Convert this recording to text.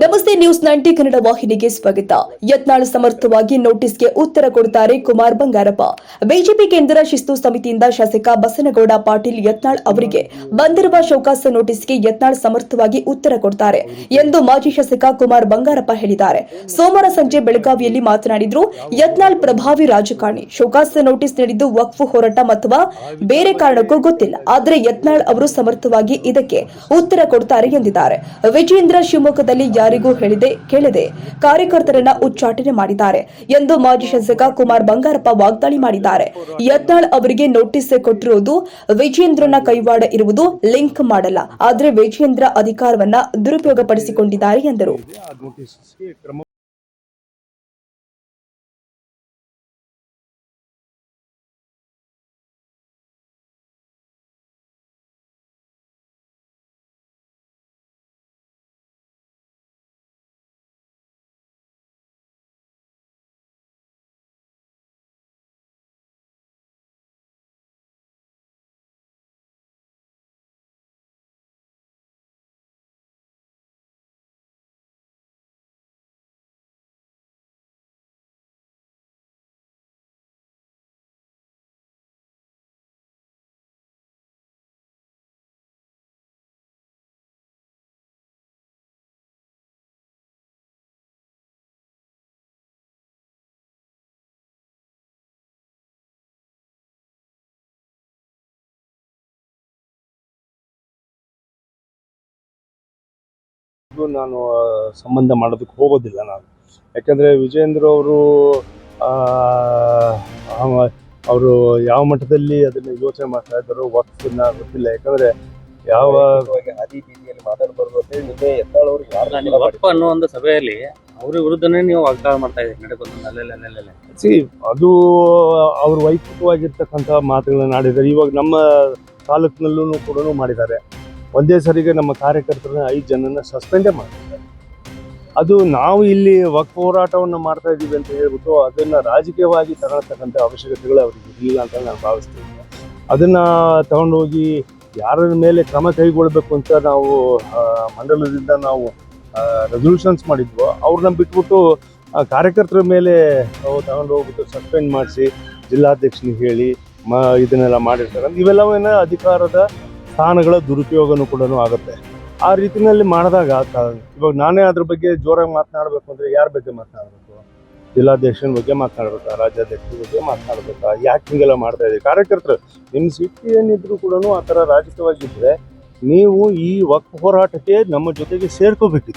ನಮಸ್ತೆ news ninety Kannada ವಾಹಿನಿಗೆ ಸ್ವಾಗತ. ಯತ್ನಾಳ್ ಸಮರ್ಥವಾಗಿ ನೋಟಿಸ್ಗೆ ಉತ್ತರ ಕೊಡುತ್ತಾರೆ ಕುಮಾರ್ ಬಂಗಾರಪ್ಪ. ಬಿಜೆಪಿ ಕೇಂದ್ರ ಶಿಸ್ತು ಸಮಿತಿಯಿಂದ ಶಾಸಕ ಬಸನಗೌಡ ಪಾಟೀಲ್ ಯತ್ನಾಳ್ ಅವರಿಗೆ ಬಂದಿರುವ ಶೋಕಾಸ ನೋಟಿಸ್ಗೆ ಯತ್ನಾಳ್ ಸಮರ್ಥವಾಗಿ ಉತ್ತರ ಕೊಡ್ತಾರೆ ಎಂದು ಮಾಜಿ ಶಾಸಕ ಕುಮಾರ್ ಬಂಗಾರಪ್ಪ ಹೇಳಿದ್ದಾರೆ. ಸೋಮವಾರ ಸಂಜೆ ಬೆಳಗಾವಿಯಲ್ಲಿ ಮಾತನಾಡಿದ್ರು, ಯತ್ನಾಳ್ ಪ್ರಭಾವಿ ರಾಜಕಾರಣಿ. ಶೋಕಾಸ ನೋಟಿಸ್ ನೀಡಿದ್ದು ವಕ್ಫ್ ಹೋರಾಟ ಅಥವಾ ಬೇರೆ ಕಾರಣಕ್ಕೂ ಗೊತ್ತಿಲ್ಲ. ಆದರೆ ಯತ್ನಾಳ್ ಅವರು ಸಮರ್ಥವಾಗಿ ಇದಕ್ಕೆ ಉತ್ತರ ಕೊಡ್ತಾರೆ ಎಂದಿದ್ದಾರೆ. ವಿಜೇಂದ್ರ ಶಿವಮೊಗ್ಗದಲ್ಲಿ ಯಾರಿಗೂ ಹೇಳಿದೆ, ಕೇಳದೆ ಕಾರ್ಯಕರ್ತರನ್ನ ಉಚ್ಚಾಟನೆ ಮಾಡಿದ್ದಾರೆ ಎಂದು ಮಾಜಿ ಶಾಸಕ ಕುಮಾರ್ ಬಂಗಾರಪ್ಪ ವಾಗ್ದಾಳಿ ಮಾಡಿದ್ದಾರೆ. ಯತ್ನಾಳ್ ಅವರಿಗೆ ನೋಟಿಸ್ ಕೊಟ್ಟಿರುವುದು ವಿಜೇಂದ್ರನ ಕೈವಾಡ ಇರುವುದು ಲಿಂಕ್ ಮಾಡಲ್ಲ. ಆದರೆ ವಿಜೇಂದ್ರ ಅಧಿಕಾರವನ್ನ ದುರುಪಯೋಗಪಡಿಸಿಕೊಂಡಿದ್ದಾರೆ ಎಂದರು. ನಾನು ಸಂಬಂಧ ಮಾಡೋದಕ್ಕೆ ಹೋಗೋದಿಲ್ಲ ನಾನು. ಯಾಕಂದ್ರೆ ವಿಜೇಂದ್ರ ಅವರು ಅವರು ಯಾವ ಮಟ್ಟದಲ್ಲಿ ಅದನ್ನ ಯೋಚನೆ ಮಾಡ್ತಾ ಇದ್ದಾರೋ ವಕ್ತನ್ನ ಗೊತ್ತಿಲ್ಲ. ಯಾಕಂದ್ರೆ ಯಾವ ಅದೇ ರೀತಿಯಲ್ಲಿ ಮಾತಾಡಬಾರ್ದು ಅಂತ ಹೇಳಿ ನಿನ್ನೆ ಎತ್ತಾಳ್ ಅವ್ರು ಯಾರು ವಕ್ಫ್ ಅನ್ನೋ ಒಂದು ಸಭೆಯಲ್ಲಿ ಅವ್ರ ವಿರುದ್ಧನೇ ನೀವು ವಾಗ್ದಾಳ ಮಾಡ್ತಾ ಇದ್ದೀರಿ ನಡೆಕೊಂಡು ಅಲ್ಲೆಲ್ಲ ಸಿ ಅದು ಅವ್ರ ವೈಯಕ್ತಿಕವಾಗಿರ್ತಕ್ಕಂಥ ಮಾತುಗಳನ್ನ ಆಡಿದ್ದಾರೆ. ಇವಾಗ ನಮ್ಮ ತಾಲೂಕಿನಲ್ಲೂ ಕೂಡ ಮಾಡಿದ್ದಾರೆ. ಒಂದೇ ಸರಿಗೆ ನಮ್ಮ ಕಾರ್ಯಕರ್ತರನ್ನ ಐದು ಜನನ ಸಸ್ಪೆಂಡೇ ಮಾಡಿದ್ದಾರೆ ಅದು ನಾವು ಇಲ್ಲಿ ವಕ್ ಹೋರಾಟವನ್ನು ಮಾಡ್ತಾ ಇದ್ದೀವಿ ಅಂತ ಹೇಳ್ಬಿಟ್ಟು ಅದನ್ನು ರಾಜಕೀಯವಾಗಿ ತಗೊಳ್ತಕ್ಕಂಥ ಅವಶ್ಯಕತೆಗಳು ಅವ್ರಿಗೆ ಇರಲಿಲ್ಲ ಅಂತ ನಾನು ಭಾವಿಸ್ತೀನಿ. ಅದನ್ನು ತಗೊಂಡೋಗಿ ಯಾರ ಮೇಲೆ ಕ್ರಮ ಕೈಗೊಳ್ಬೇಕು ಅಂತ ನಾವು ಮಂಡಲದಿಂದ ನಾವು ರೆಸೊಲ್ಯೂಷನ್ಸ್ ಮಾಡಿದ್ವು ಅವ್ರನ್ನ ಬಿಟ್ಬಿಟ್ಟು ಕಾರ್ಯಕರ್ತರ ಮೇಲೆ ತಗೊಂಡು ಹೋಗ್ಬಿಟ್ಟು ಸಸ್ಪೆಂಡ್ ಮಾಡಿಸಿ ಜಿಲ್ಲಾಧ್ಯಕ್ಷನಿಗೆ ಹೇಳಿ ಮ, ಇದನ್ನೆಲ್ಲ ಮಾಡಿರ್ತಾರೆ. ಇವೆಲ್ಲವನ್ನ ಅಧಿಕಾರದ ಸ್ಥಾನಗಳ ದುರುಪಯೋಗನೂ ಕೂಡ ಆಗುತ್ತೆ. ಆ ರೀತಿನಲ್ಲಿ ಮಾಡಿದಾಗ ಇವಾಗ ನಾನೇ ಅದ್ರ ಬಗ್ಗೆ ಜೋರಾಗಿ ಮಾತನಾಡಬೇಕು ಅಂದ್ರೆ ಯಾರ ಬಗ್ಗೆ ಮಾತನಾಡಬೇಕು? ಜಿಲ್ಲಾಧ್ಯಕ್ಷನ ಬಗ್ಗೆ ಮಾತನಾಡ್ಬೇಕಾ? ರಾಜ್ಯಾಧ್ಯಕ್ಷರ ಬಗ್ಗೆ ಮಾತನಾಡ್ಬೇಕಾ? ಯಾಕೆ ಹಿಂಗೆಲ್ಲ ಮಾಡ್ತಾ ಇದೆ ಕಾರ್ಯಕರ್ತರು ನಿಮ್ಮ ಸಿಟಿ ಏನಿದ್ರು ಕೂಡ ಆ ಥರ ರಾಜಕೀಯವಾಗಿದ್ರೆ ನೀವು ಈ ವಕ್ ಹೋರಾಟಕ್ಕೆ ನಮ್ಮ ಜೊತೆಗೆ ಸೇರ್ಕೋಬೇಕಿತ್ತು.